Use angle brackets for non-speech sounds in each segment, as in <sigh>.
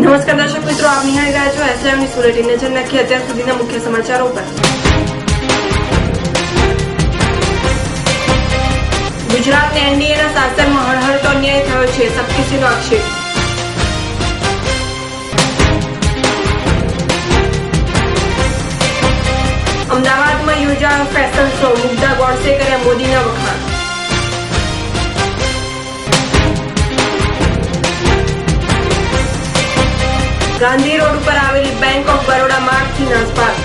નમસ્કાર દર્શક મિત્રો, આપ નિહાળી રહ્યા છો એસઆઈ ન્યૂઝ બુલેટિન નજર નાખીએ અત્યાર સુધીના મુખ્ય સમાચારો પર. ગુજરાતને એનડીએના શાસનમાં હળહળતો અન્યાય થયો છે શક્તિસિંહનો આક્ષેપ. અમદાવાદમાં યોજાયો ફેશન શો મુગ્ધા ગોડસે કર્યા મોદીના વખાણ. ગાંધી રોડ ઉપર આવેલી બેંક ઓફ બરોડા માર્ગથી નાસભાગ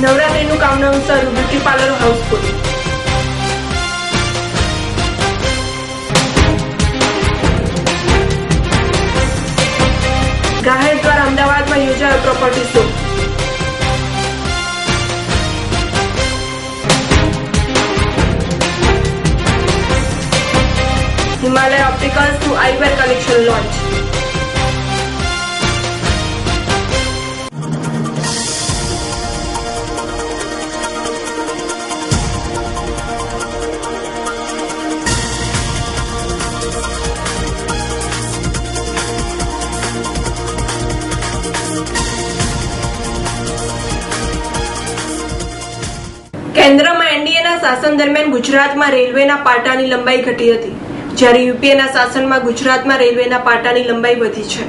નવરાત્રીનું કામના શરૂ બ્યુટી પાર્લર હાઉસફુલ ગાહેર દ્વારા અમદાવાદમાં યોજાયો પ્રોપર્ટી શો હિમાલય ઓપ્ટિકલ્સનું આઈવેર કલેક્શન લોન્ચ કેન્દ્રમાં એનડીએના શાસન દરમિયાન ગુજરાતમાં રેલવેના પાટાની લંબાઈ ઘટી હતી. જ્યારે યુપીએના શાસનમાં ગુજરાતમાં રેલવેના પાટાની લંબાઈ વધી છે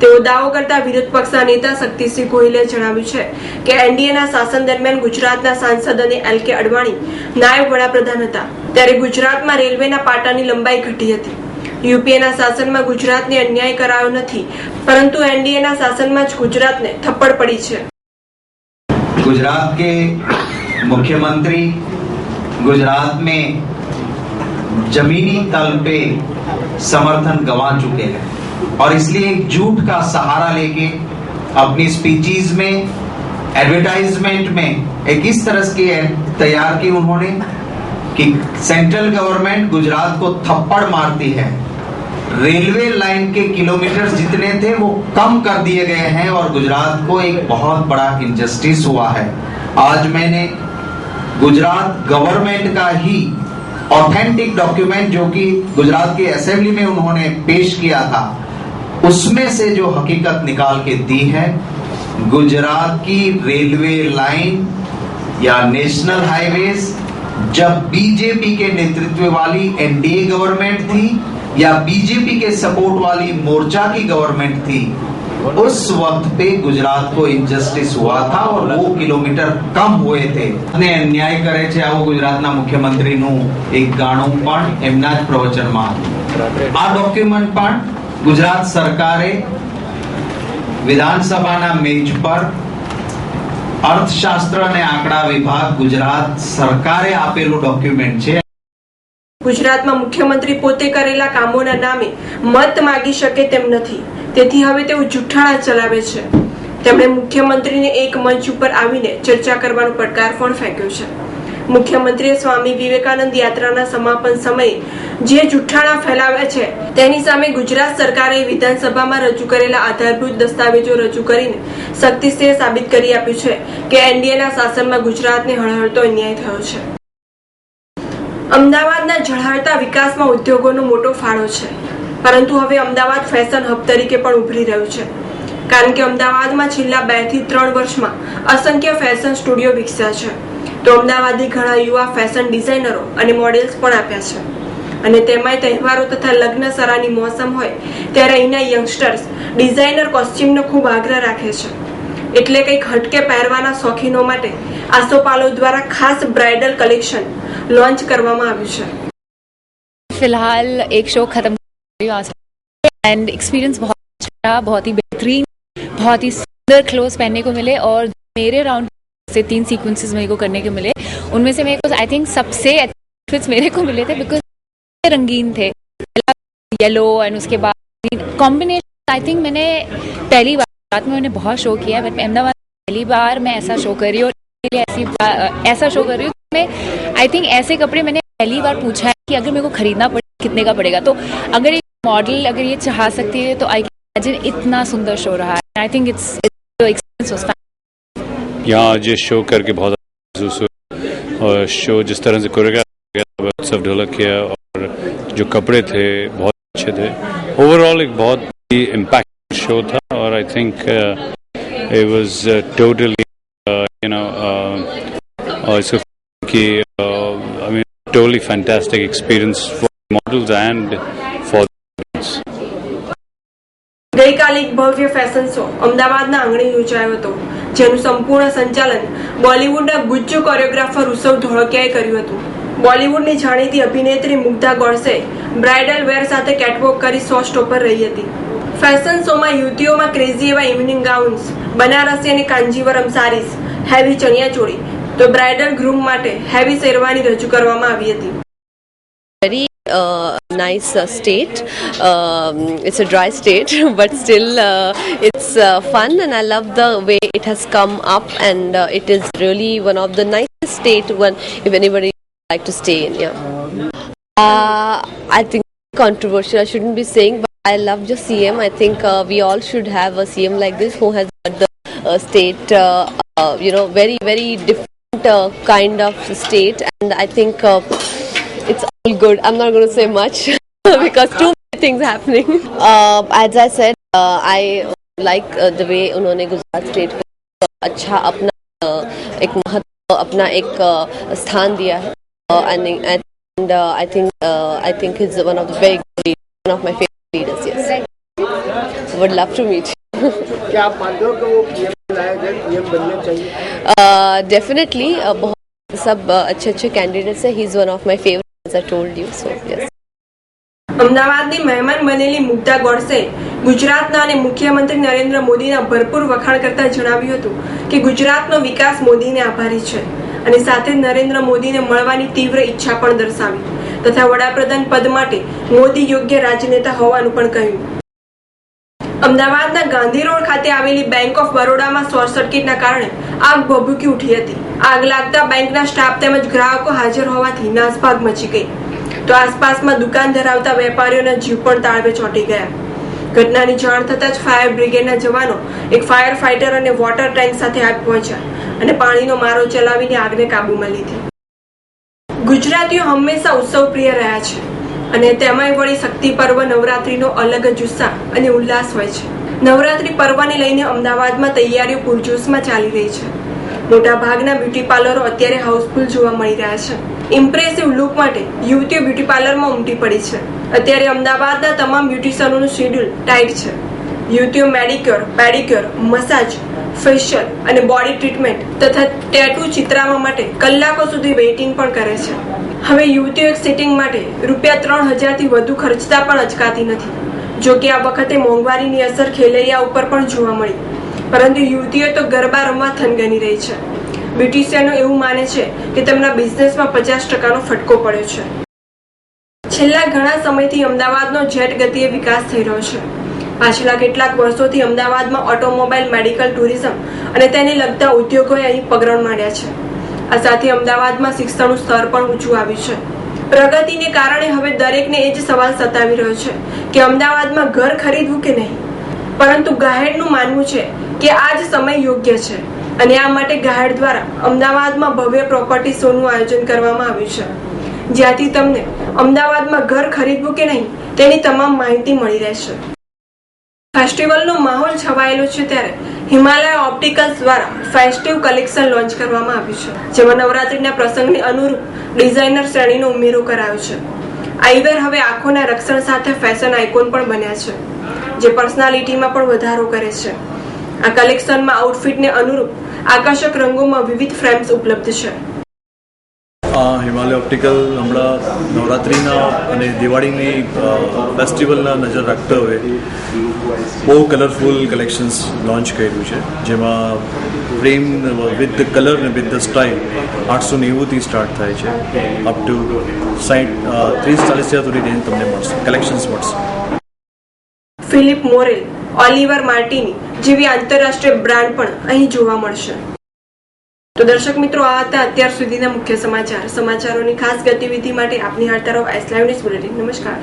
તેવો દાવો કરતા વિરોધ પક્ષના નેતા શક્તિસિંહ ગોહિલે જણાવ્યું છે કે એનડીએના શાસન દરમિયાન ગુજરાતના સાંસદ અને એલ કે અડવાણી નાયબ વડાપ્રધાન હતા ત્યારે ગુજરાતમાં રેલવેના પાટાની લંબાઈ ઘટી હતી યુપીએના શાસનમાં ગુજરાતને અન્યાય કરાયો નથી પરંતુ એનડીએના શાસનમાં જ ગુજરાતને થપ્પડ પડી છે गुजरात के मुख्यमंत्री गुजरात में जमीनी तल पे समर्थन गंवा चुके हैं। और इसलिए एक झूठ का सहारा लेके अपनी स्पीचीज में एडवर्टाइजमेंट में एक इस तरह की तैयार की उन्होंने कि सेंट्रल गवर्नमेंट गुजरात को थप्पड़ मारती है। रेलवे लाइन के किलोमीटर जितने थे वो कम कर दिए गए हैं और गुजरात को एक बहुत बड़ा इनजस्टिस हुआ है। आज मैंने गुजरात गवर्नमेंट का ही ऑथेंटिक डॉक्यूमेंट जो कि गुजरात की असेंबली में उन्होंने पेश किया था, उसमें से जो हकीकत निकाल के दी है, गुजरात की रेलवे लाइन या नेशनल हाईवे जब बीजेपी के नेतृत्व वाली एनडीए गवर्नमेंट थी या बीजेपी के सपोर्ट वाली मोर्चा की गवर्नमेंट थी उस वक्त पे गुजरात को इनजस्टिस हुआ था और वो કિલોમીટર કમ हुए थे અને અન્યાય કરે છે આવું ગુજરાતના મુખ્યમંત્રીનું એક ગાણું પણ એમના જ પ્રવચનમાં હતું આ ડોક્યુમેન્ટ પણ ગુજરાત સરકારે વિધાનસભાના મેજ પર અર્થશાસ્ત્ર અને આંકડા વિભાગ ગુજરાત સરકારે આપેલું ડોક્યુમેન્ટ છે ગુજરાતમાં મુખ્યમંત્રી પોતે કરેલા કામોના નામે મત માગી શકે તેમ નથી. તેથી હવે તેઓ જુઠ્ઠાણા ચલાવે છે. તેમણે મુખ્યમંત્રીને એક મંચ ઉપર આવીને ચર્ચા કરવાનો પડકાર પણ ફેંક્યો છે. મુખ્યમંત્રીએ સ્વામી વિવેકાનંદ યાત્રાના સમાપન સમયે જે જુઠ્ઠાણા ફેલાવ્યા છે, તેની સામે ગુજરાત સરકારે વિધાનસભામાં રજૂ કરેલા આધારભૂત દસ્તાવેજો રજૂ કરીને શક્તિસિંહે સાબિત કરી આપ્યું છે કે એનડીએના શાસનમાં ગુજરાતને હળહળતો અન્યાય થયો છે. અમદાવાદના ઝળહળતા વિકાસમાં ઉદ્યોગોનો મોટો ફાળો છે. પરંતુ હવે અમદાવાદ ફેશન હબ તરીકે પણ ઉભરી રહ્યું છે. કારણ કે અમદાવાદમાં છેલ્લા બેથી ત્રણ વર્ષમાં અસંખ્ય ફેશન સ્ટુડિયો વિકસ્યા છે. તો અમદાવાદી ઘણા યુવા ફેશન ડિઝાઇનરો અને મોડેલ્સ પણ આપ્યા છે. અને તેમાંય તહેવારો તથા લગ્ન સરાની મોસમ હોય ત્યારે અહીંના યંગસ્ટર્સ ડિઝાઇનર કોસ્ચ્યુમનો ખૂબ આગ્રહ રાખે છે. એટલે કંઈક હટકે પહેરવાના શોખીનો માટે આસોપાલો દ્વારા ખાસ બ્રાઇડલ કલેક્શન લોન્ચ કરવામાં આવ્યું છે फिलहाल एक शो खत्म कर रही हूँ आज एंड एक्सपीरियंस बहुत अच्छा रहा बहुत ही बेहतरीन बहुत ही सुंदर क्लोथ पहनने को मिले और मेरे राउंड से तीन सीक्वेंसेस मेरे को करने को मिले उनमें से मेरे को आई थिंक सबसे आउटफिट्स मेरे को मिले थे बिकॉज रंगीन थे येलो एंड उसके बाद कॉम्बिनेशन आई थिंक मैंने पहली बार रात में मैंने बहुत शो किया बट अहमदाबाद पहली बार मैं ऐसा शो कर रही हूँ ऐसी ऐसा शो कर रही हूँ मैं आई थिंक ऐसे कपड़े मैंने पहली बार पूछा है कि अगर मेरे को खरीदना पड़े, कितने का पड़ेगा? तो अगर एक मॉडल अगर ये चाह सकती है तो आई इमेजिन इतना सुंदर शो रहा है। आई थिंक इट्स यहाँ आज ये शो करके बहुत अच्छा महसूस हुआ। और शो जिस तरह से कोरियोग्राफ उत्सव ढोलकिया और जो कपड़े थे, बहुत अच्छे थे। ओवरऑल एक बहुत ही इम्पैक्ट शो था और I think it was totally you know और इसको कि I mean totally fantastic experience for models and for ગઈકાલે એક ભવ્ય ફેશન શો અમદાવાદના આંગણે યોજાયો હતો જેનું સંપૂર્ણ સંચાલન બોલિવૂડના ગુજ્જુ કોરિયોગ્રાફર ઉત્સવ ધોળકિયાએ કર્યું હતું બોલિવૂડની જાણીતી અભિનેત્રી મુગ્ધા ગોડસે બ્રાઇડલ વેર સાથે કેટવોક કરી સો સ્ટોપર રહી હતી ફેશન શોમાં યુવતીઓમાં ક્રેઝી એવા ઇવનિંગ ગાઉન્સ બનારસી અને કાંજીવરમ સારીસ હેવી ચણિયાચોળી તો બ્રાઇડલ ગ્રૂમ માટે હેવી શેરવાની રજૂ કરવામાં આવી હતી very uh, nice uh, state. Um, it's a dry state, <laughs> but still uh, it's uh, fun, and I love the way it has come up, and uh, it is really one of the nicest state one if anybody like to stay in. Yeah. Uh, I think controversial. I shouldn't be saying, but I love your CM. I think uh, we all should have a CM like this who has got the uh, state, uh, uh, you know, very very different uh, kind of state, and I think. Uh, it's all good. I'm not going to say much <laughs> because too many things happening. <laughs> Uh, as I said, uh, I like uh, the way उन्होंने Gujarat state को अच्छा अपना uh, एक महत्व अपना एक uh, स्थान दिया है uh, and, and uh, I think uh, I think he's one of the would love to meet. you. क्या आप मानते हो कि वो पीएम लाया जाए पीएम बनने चाहिए uh, definitely uh, बहुत सब uh, अच्छे अच्छे कैंडिडेट्स हैं he is one of my favourite as I told you so yes અમદાવાદની મહેમાન બનેલી મુગ્ધા ગોડસે ગુજરાતના અને મુખ્યમંત્રી નરેન્દ્ર મોદીના ભરપૂર વખાણ કરતા જણાવ્યું હતું કે ગુજરાતનો વિકાસ મોદીને આભારી છે અને સાથે જ નરેન્દ્ર મોદીને મળવાની તીવ્ર ઈચ્છા પણ દર્શાવી તથા વડાપ્રધાન પદ માટે મોદી યોગ્ય રાજનેતા હોવાનું પણ કહ્યું અમદાવાદના ગાંધી રોડ ખાતે આવેલી બેંક ઓફ બરોડામાં શોર્ટ સર્કિટના કારણે આગ ભભૂકી ઉઠી હતી. આગ લાગતા બેંકના સ્ટાફ તેમજ ગ્રાહકો હાજર હોવાથી નાસભાગ મચી ગઈ. તો આસપાસમાં દુકાન ધરાવતા વેપારીઓના જીવ પણ તાળવે ચોંટી ગયા. ઘટનાની જાણ થતાં જ ફાયર બ્રિગેડના જવાનો એક ફાયર ફાઇટર અને વોટર ટેન્ક સાથે આગ પહોંચ્યા અને પાણીનો મારો ચલાવીને આગને કાબૂમાં લીધી. ગુજરાતીઓ હંમેશા ઉત્સવ પ્રિય રહ્યા છે. અને તેમાંય વળી શક્તિ પર્વ નવરાત્રીનો અલગ જ ઉત્સાહ અને ઉલ્લાસ હોય છે. નવરાત્રી પર્વને લઈને અમદાવાદમાં તૈયારીઓ પૂરજોશમાં ચાલી રહી છે. મોટા ભાગના બ્યુટી પાર્લરો અત્યારે હાઉસફુલ જોવા મળી રહ્યા છે. ઇમ્પ્રેસિવ લુક માટે યુવતીઓ બ્યુટી પાર્લરમાં ઉમટી પડી છે. અત્યારે અમદાવાદના તમામ બ્યુટિશિયનોનું શેડ્યુલ ટાઈટ છે. યુવતીઓ મેડિક્યોર, પેડિક્યોર, મસાજ, ફેશિયલ અને બોડી ટ્રીટમેન્ટ તથા ટેટુ ચિત્રાવવા માટે કલાકો સુધી વેઇટિંગ પણ કરે છે. હવે યુવતીઓ સિટિંગ માટે રૂપિયા ત્રણ હજારથી વધુ ખર્ચતા પણ અચકાતી નથી. જો કે આ વખતે મોંઘવારીની અસર ખેલૈયા ઉપર પણ જોવા મળી. પરંતુ યુવતીઓ તો ગરબા રમવા થનગની રહી છે. બ્યુટિશિયનો એવું માને છે કે તેમના બિઝનેસમાં પચાસ ટકાનો ફટકો પડ્યો છે. છેલ્લા ઘણા સમયથી અમદાવાદનો જેટ ગતિએ વિકાસ થઈ રહ્યો છે. પાછલા કેટલાક વર્ષોથી અમદાવાદમાં ઓટોમોબાઈલ મેડિકલ ટુરિઝમ અને તેને લગતા ઉદ્યોગોએ અહીં પગરણ માંડ્યા છે. આ સાથે અમદાવાદમાં શિક્ષણનું સ્તર પણ ઊંચું આવ્યું છે. પ્રગતિને કારણે હવે દરેકને એ જ સવાલ સતાવી રહ્યો છે કે અમદાવાદમાં ઘર ખરીદવું કે નહીં? પરંતુ ગાહેડનું માનવું છે કે આ જ સમય યોગ્ય છે અને આ માટે ગાહેડ દ્વારા અમદાવાદમાં ભવ્ય પ્રોપર્ટી શોનું આયોજન કરવામાં આવ્યું છે. જ્યાંથી તમને અમદાવાદમાં ઘર ખરીદવું કે નહીં તેની તમામ માહિતી મળી રહેશે. ફેસ્ટિવલનો માહોલ છવાયેલો છે ત્યારે હિમાલય ઓપ્ટિકલ્સ દ્વારા ફેસ્ટિવ કલેક્શન લોન્ચ કરવામાં આવ્યું છે, જેમાં નવરાત્રિના પ્રસંગને અનુરૂપ ડિઝાઇનર શ્રેણીનો ઉમેરો કરાયો છે. આઈવેર હવે આંખોના રક્ષણ સાથે ફેશન આઇકોન પણ બન્યા છે, જે પર્સનાલિટીમાં પણ વધારો કરે છે. આ કલેક્શનમાં આઉટફિટને અનુરૂપ આકર્ષક રંગોમાં વિવિધ ફ્રેમ્સ ઉપલબ્ધ છે. હિમાલય ઓપ્ટિકલ હમણાં નવરાત્રિના અને દિવાળીની ફેસ્ટિવલના નજર રાખતા હોય બહુ કલરફુલ કલેક્શન્સ લોન્ચ કર્યું છે. જેમાં ફ્રેમ વિથ કલર ને વિથ ધ સ્ટાઇલ આઠસો નેવુંથી સ્ટાર્ટ થાય છે. અપ ટુ સાઠ ત્રીસ ચાલીસ હજાર સુધી રેન્જ તમને મળશે. કલેક્શન્સ મળશે. ફિલિપ મોરેલ, ઓલિવર માર્ટિની જેવી આંતરરાષ્ટ્રીય બ્રાન્ડ પણ અહીં જોવા મળશે. તો દર્શક મિત્રો, આ હતા અત્યાર સુધીના મુખ્ય સમાચાર. સમાચારોની ખાસ ગતિવિધિ માટે આપની હાર તરફ એસ લાઈવ ન્યૂઝ બુલેટિન. નમસ્કાર.